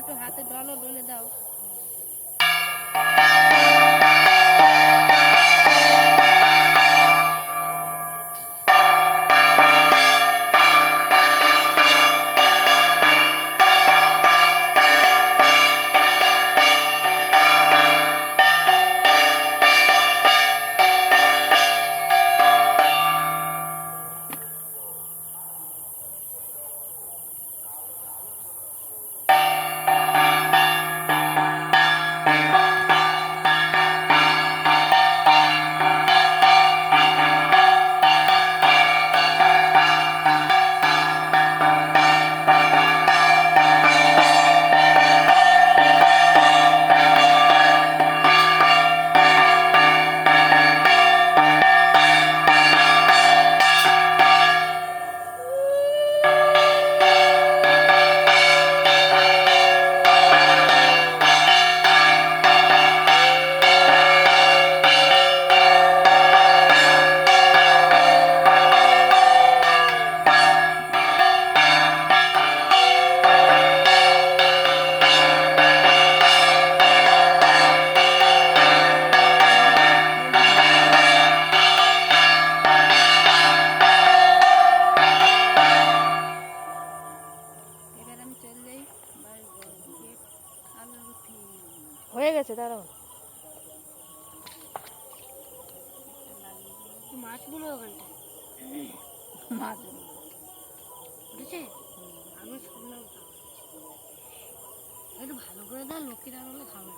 একটু হাতে ডলো ডলে দাও। হয়ে গেছে দাঁড়াও। মাছগুলো ওখানটায়। মাছ উঠেছে আমি শুনলাম একটু ভালো করে দাও লক্ষ্মী দাঁড়ালে খাবার